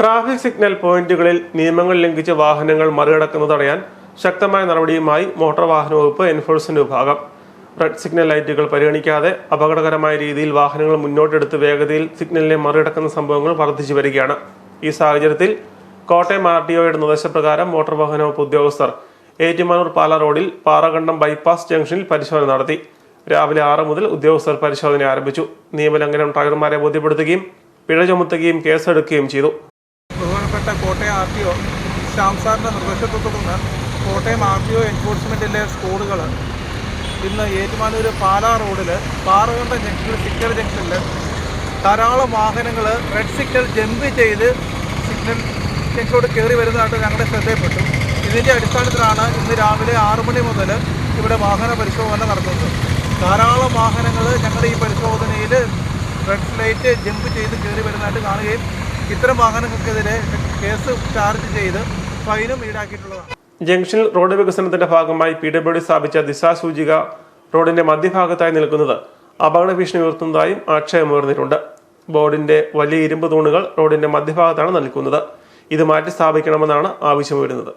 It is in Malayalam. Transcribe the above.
ട്രാഫിക് സിഗ്നൽ പോയിന്റുകളിൽ നിയമങ്ങൾ ലംഘിച്ച് വാഹനങ്ങൾ മറികടക്കുന്നത് തടയാൻ ശക്തമായ നടപടിയുമായി മോട്ടോർ വാഹന വകുപ്പ് എൻഫോഴ്സ്മെന്റ് വിഭാഗം. റെഡ് സിഗ്നൽ ലൈറ്റുകൾ പരിഗണിക്കാതെ അപകടകരമായ രീതിയിൽ വാഹനങ്ങൾ മുന്നോട്ടെടുത്ത് വേഗതയിൽ സിഗ്നലിനെ മറികടക്കുന്ന സംഭവങ്ങൾ വർദ്ധിച്ചു വരികയാണ്. ഈ സാഹചര്യത്തിൽ കോട്ടയം ആർ ടി ഒയുടെ നിർദ്ദേശപ്രകാരം മോട്ടോർ വാഹന വകുപ്പ് ഉദ്യോഗസ്ഥർ ഏറ്റുമാനൂർ പാല റോഡിൽ പാറകണ്ടം ബൈപ്പാസ് ജംഗ്ഷനിൽ പരിശോധന നടത്തി. രാവിലെ ആറ് മുതൽ ഉദ്യോഗസ്ഥർ പരിശോധന ആരംഭിച്ചു. നിയമലംഘനം ഡ്രൈവർമാരെ ബോധ്യപ്പെടുത്തുകയും പിഴ ചുമത്തുകയും കേസെടുക്കുകയും ചെയ്തു. ബഹുമാനപ്പെട്ട Kottayam R T O Shyam സാറിന്റെ നിർദ്ദേശത്തെ തുടർന്ന് കോട്ടയം ആർ ടി ഒ എൻഫോഴ്സ്മെന്റിലെ സ്കൂളുകൾ ഇന്ന് ഏറ്റുമാനൂർ പാലാ റോഡിൽ പാറകണ്ട ജംഗ്ഷനിൽ സിഗ്നൽ ജംഗ്ഷനിൽ ധാരാളം വാഹനങ്ങൾ റെഡ് സിഗ്നൽ ജമ്പ് ചെയ്ത് സിഗ്നൽ ജംഗ്ഷനോട് കയറി വരുന്നതായിട്ട് ഞങ്ങളുടെ ശ്രദ്ധയിൽപ്പെട്ടു. ഇതിന്റെ അടിസ്ഥാനത്തിലാണ് ഇന്ന് രാവിലെ ആറു മണി മുതൽ ഇവിടെ വാഹന പരിശോധന നടത്തുന്നത് ധാരാളം വാഹനങ്ങൾ ഞങ്ങളുടെ ഈ പരിശോധനയിൽ റെഡ് ലൈറ്റ് ജമ്പ് ചെയ്ത് കയറി വരുന്നതായിട്ട് കാണുകയും ഇത്തരം വാഹനങ്ങൾക്കെതിരെ കേസ് ചാർജ് ചെയ്ത് ഫൈനും ഈടാക്കിയിട്ടുള്ളതാണ്. ജംഗ്ഷനിൽ റോഡ് വികസനത്തിന്റെ ഭാഗമായി പി ഡബ്ല്യു ഡി സ്ഥാപിച്ച ദിശാസൂചിക റോഡിന്റെ മധ്യഭാഗത്തായി നിൽക്കുന്നത് അപകട ഭീഷണി ഉയർത്തുന്നതായും ആക്ഷേപമുയർന്നിട്ടുണ്ട് ബോർഡിന്റെ വലിയ ഇരുമ്പ് തൂണുകൾ റോഡിന്റെ മധ്യഭാഗത്താണ് നിൽക്കുന്നത്. ഇത് മാറ്റി സ്ഥാപിക്കണമെന്നാണ് ആവശ്യം ആവശ്യമുയരുന്നത്